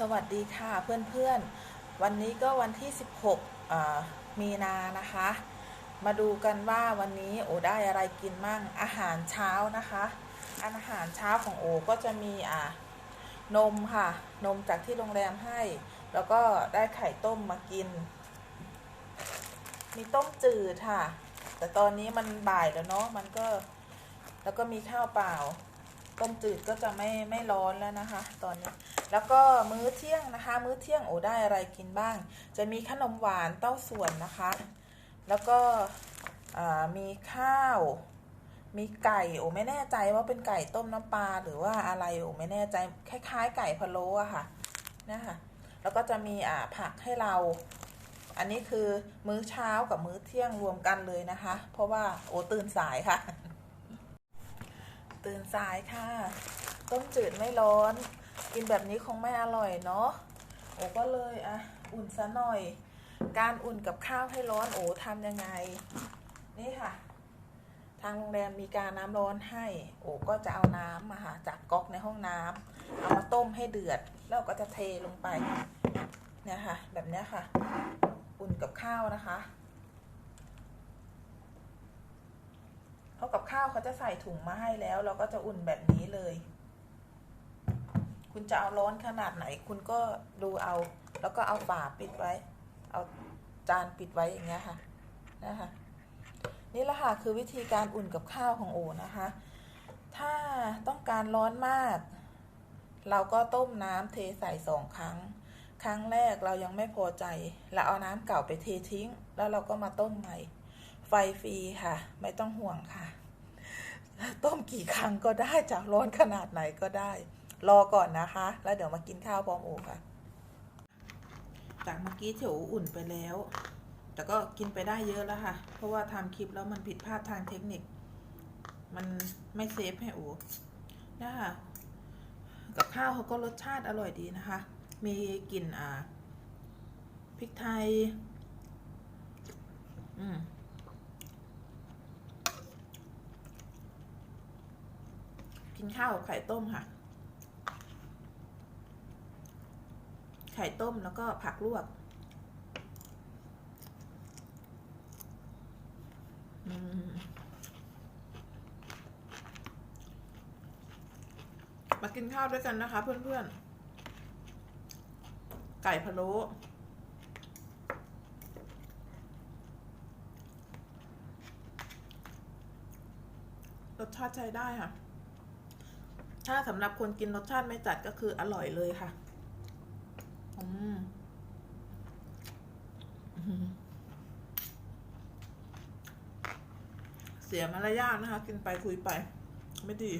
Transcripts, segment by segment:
สวัสดีค่ะเพื่อนๆ วันนี้ก็วันที่ 16 มีนานะคะ มาดูกันว่าวันนี้โอได้อะไรกินมั่งอาหารเช้านะคะอาหารเช้าของโอก็จะมีอ่านมค่ะ นมจากที่โรงแรมให้ แล้วก็ได้ไข่ต้มมากิน มีต้มจืดค่ะ แต่ตอนนี้มันบ่ายแล้วเนาะมันก็แล้วก็มีข้าวเปล่า ต้มจืดก็จะไม่ไม่ร้อนแล้วนะคะ ตอนนี้ แล้วก็มื้อเที่ยงนะคะ มื้อเที่ยงโอได้อะไรกินบ้าง จะมีขนมหวานเต้าส่วนนะคะ แล้วก็มีข้าว มีไก่โอไม่แน่ใจว่าเป็นไก่ต้มน้ำปลาหรือว่าอะไรโอไม่แน่ใจคล้ายๆ ไก่พะโล้อะค่ะนะคะแล้วก็จะมีอ่าผักให้เรา อันนี้คือมื้อเช้ากับมื้อเที่ยงรวมกันเลยนะคะ เพราะว่าโอตื่นสายค่ะ ตื่นสายค่ะ ต้มจืดไม่ร้อน กินแบบนี้คงไม่อร่อยเนาะโอ้ก็เลยอะอุ่นซะหน่อย การอุ่นกับข้าวให้ร้อนโอ้ทำยังไง นี่ค่ะ ทางโรงแรมมีการน้ำร้อนให้ โอ้ก็จะเอาน้ำมาค่ะจากก๊อกในห้องน้ำเอามาต้มให้เดือด แล้วก็จะเทลงไปเนี่ยค่ะ แบบนี้ค่ะ อุ่นกับข้าวนะคะเพ ราะกับข้าวเขาจะใส่ถุงมาให้แล้ว เราก็จะอุ่นแบบนี้เลย คุณจะเอาร้อนขนาดไหน คุณก็ดูเอา แล้วก็เอาฝาปิดไว้ เอาจานปิดไว้อย่างเงี้ยค่ะนะคะนี่แหละค่ะคือวิธีการอุ่นกับข้าวของโอนะคะ ถ้าต้องการร้อนมาก เราก็ต้มน้ำเทใส่สองครั้ง ครั้งแรกเรายังไม่พอใจเราเอาน้ำเก่าไปเททิ้ง แล้วเราก็มาต้มใหม่ ไฟฟรีค่ะ ไม่ต้องห่วงค่ะ ต้มกี่ครั้งก็ได้จะร้อนขนาดไหนก็ได้ รอก่อนนะคะ แล้วเดี๋ยวมากินข้าวพร้อมโอค่ะ จากเมื่อกี้เถียวอุ่นไปแล้ว แต่ก็กินไปได้เยอะแล้วค่ะ เพราะว่าทำคลิปแล้วมันผิดพลาดทางเทคนิค มันไม่เซฟให้โอนะคะกับข้าวเขาก็รสชาติอร่อยดีนะคะ มีกลิ่นอ่าพริกไทย อืม กินข้าวกับไข่ต้มค่ะ ไข่ต้มแล้วก็ผักลวกอืมมากินข้าวด้วยกันนะคะ เพื่อนๆ ไก่พะโล้รสชาติใช้ได้ค่ะ ถ้าสำหรับคนกินรสชาติไม่จัดก็คืออร่อยเลยค่ะ อืมเสียมารยาทนะคะ กินไปคุยไป ไม่ดี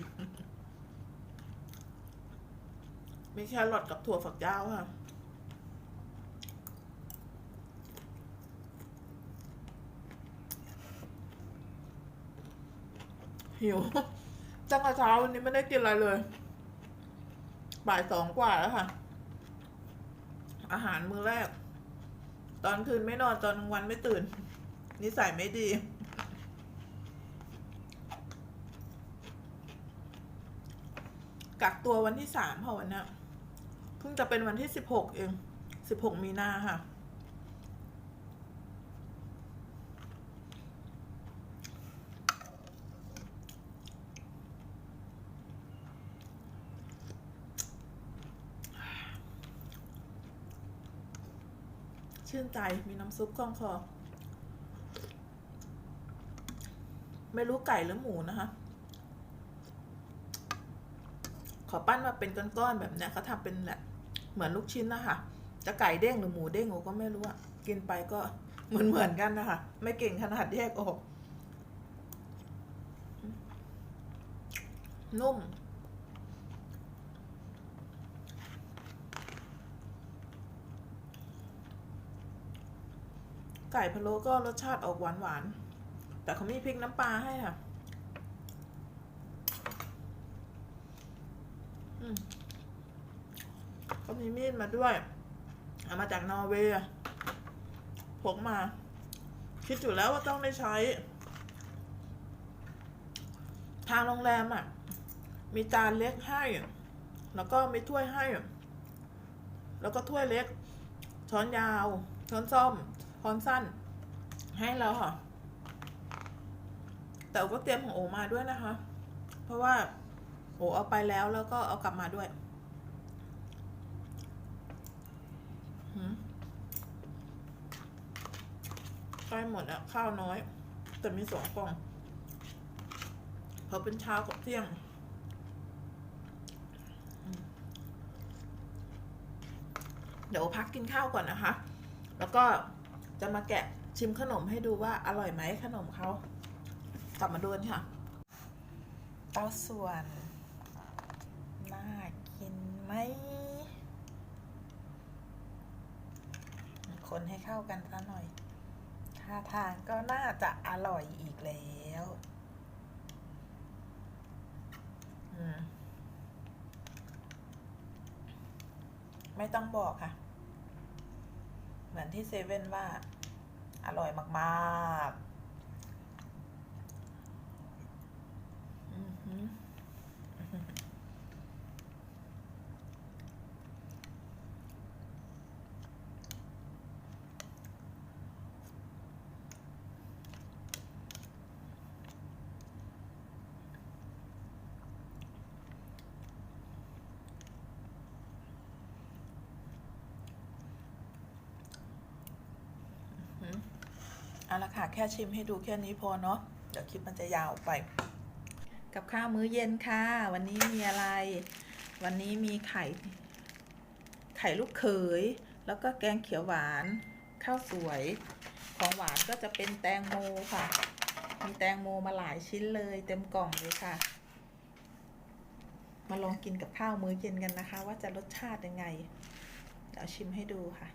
มีแครอทกับถั่วฝักยาวค่ะหิว ตั้งแต่เช้าวันนี้ไม่ได้กินอะไรเลย บ่ายสองกว่าแล้วค่ะ อาหารมื้อแรก ตอนคืนไม่นอนตอนกลางวันไม่ตื่น นิสัยไม่ดี กักตัววันที่สามค่ะวันนี้เพิ่งจะเป็นวันที่สิบหกเองสิบหกมีนาค่ะ ชื่นใจมีน้ำซุปคล่องคอ ไม่รู้ไก่หรือหมูนะคะ ขอปั้นมาเป็นก้อนๆแบบเนี้ยเขาทำเป็นแบบเหมือนลูกชิ้นนะคะจะไก่เด้งหรือหมูเด้งโอก็ไม่รู้อะกินไปก็เหมือนเหมือนๆกันนะคะ ไม่เก่งขนาดแยกออก นุ่ม ไก่พะโล้ก็รสชาติออกหวานหวานแต่เขามีพริกน้ำปลาให้ค่ะเขามีมีดมาด้วยเอามาจากนอร์เวย์พกมา คิดอยู่แล้วว่าต้องได้ใช้ ทางโรงแรมอะ มีจานเล็กให้ แล้วก็มีถ้วยให้ แล้วก็ถ้วยเล็ก ช้อนยาว ช้อนส้อม ช้อนสั้น ให้แล้วค่ะ แต่ก็เตรียมของโอมาด้วยนะคะ เพราะว่าโอเอาไปแล้วแล้วก็เอากลับมาด้วยใกล้หมดอะข้าวน้อย แต่มีสองกล่องเพราะเป็นเช้ากับเที่ยงเดี๋ยวพักกินข้าวก่อนนะคะ แล้วก็ จะมาแกะชิมขนมให้ดูว่าอร่อยไหมขนมเขากลับมาดูกันค่ะเต้าส่วน น่ากินไหม คนให้เข้ากันซะหน่อยท่าทางก็น่าจะอร่อยอีกแล้วอืมไม่ต้องบอกค่ะ เหมือนที่เซเว่นว่า อร่อยมาก ๆ อือหือ เอาละค่ะแค่ชิมให้ดูแค่นี้พอเนาะเดี๋ยวคลิปมันจะยาวไป กับข้าวมื้อเย็นค่ะ วันนี้มีอะไร วันนี้มีไข่ ไข่ลูกเขย แล้วก็แกงเขียวหวาน ข้าวสวย ของหวานก็จะเป็นแตงโมค่ะ มีแตงโมมาหลายชิ้นเลย เต็มกล่องเลยค่ะ มาลองกินกับข้าวมื้อเย็นกันนะคะ ว่าจะรสชาติยังไง เดี๋ยวชิมให้ดูค่ะ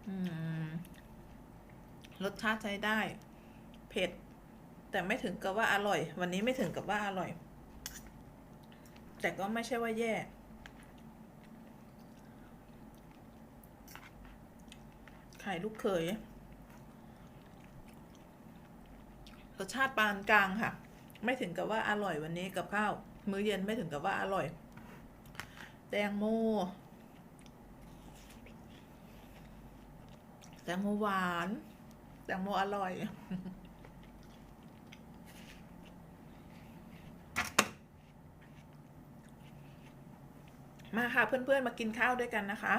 อืม รสชาติใช้ได้ เผ็ด แต่ไม่ถึงกับว่าอร่อย วันนี้ไม่ถึงกับว่าอร่อย แต่ก็ไม่ใช่ว่าแย่ไข่ลูกเขย รสชาติปานกลางค่ะ ไม่ถึงกับว่าอร่อยวันนี้กับข้าว มื้อเย็นไม่ถึงกับว่าอร่อย แตงโม แตงโมหวานแตงโมอร่อย มาค่ะเพื่อนๆมากินข้าวด้วยกันนะคะ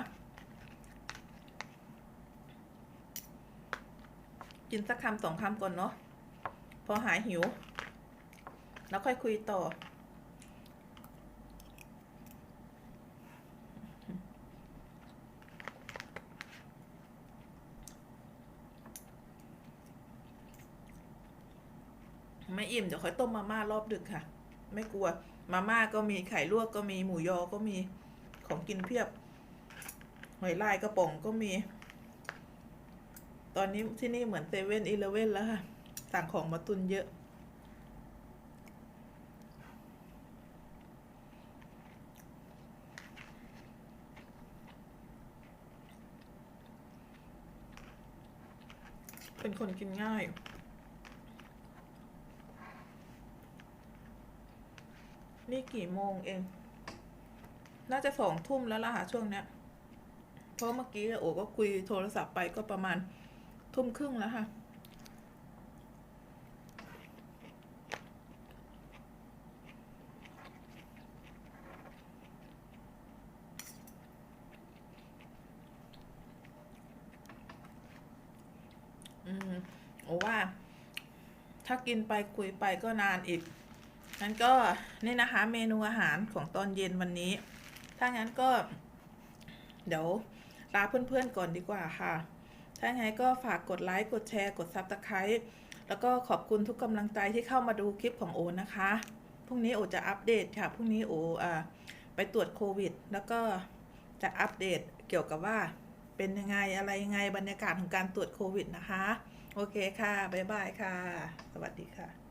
กินสักคำสองคำก่อนเนาะพอหายหิว แล้วค่อยคุยต่อ อิ่มเดี๋ยวค่อยต้มมาม่ารอบดึกค่ะ ไม่กลัว มาม่าก็มีไข่ลวกก็มีหมูยอก็มีของกินเพียบหอยลายกระป๋องก็มี ตอนนี้ที่นี่เหมือนเซเว่นอีเลเว่นแล้วค่ะสั่งของมาตุนเยอะ เป็นคนกินง่าย นี่กี่โมงเอง น่าจะสองทุ่มแล้วล่ะค่ะช่วงเนี้ย เพราะเมื่อกี้โอก็คุยโทรศัพท์ไปก็ประมาณทุ่มครึ่งแล้วค่ะ อืมโอว่า ถ้ากินไปคุยไปก็นานอีก งั้นก็นี่นะคะเมนูอาหารของตอนเย็นวันนี้ ถ้างั้นก็ เดี๋ยวลาเพื่อนๆก่อนดีกว่าค่ะ ถ้าไงก็ฝากกดไลค์กดแชร์กดซับสไคร b e แล้วก็ขอบคุณทุกกำลังใจที่เข้ามาดูคลิปของโอนะคะ พรุ่งนี้โอจะอัปเดตค่ะ พรุ่งนี้โออไปตรวจโควิด แล้วก็จะอัปเดตเกี่ยวกับว่าเป็นยังไงอะไรยังไงบรรยากาศของการตรวจโควิดนะคะ โอเคค่ะ บ๊ายบายค่ะ สวัสดีค่ะ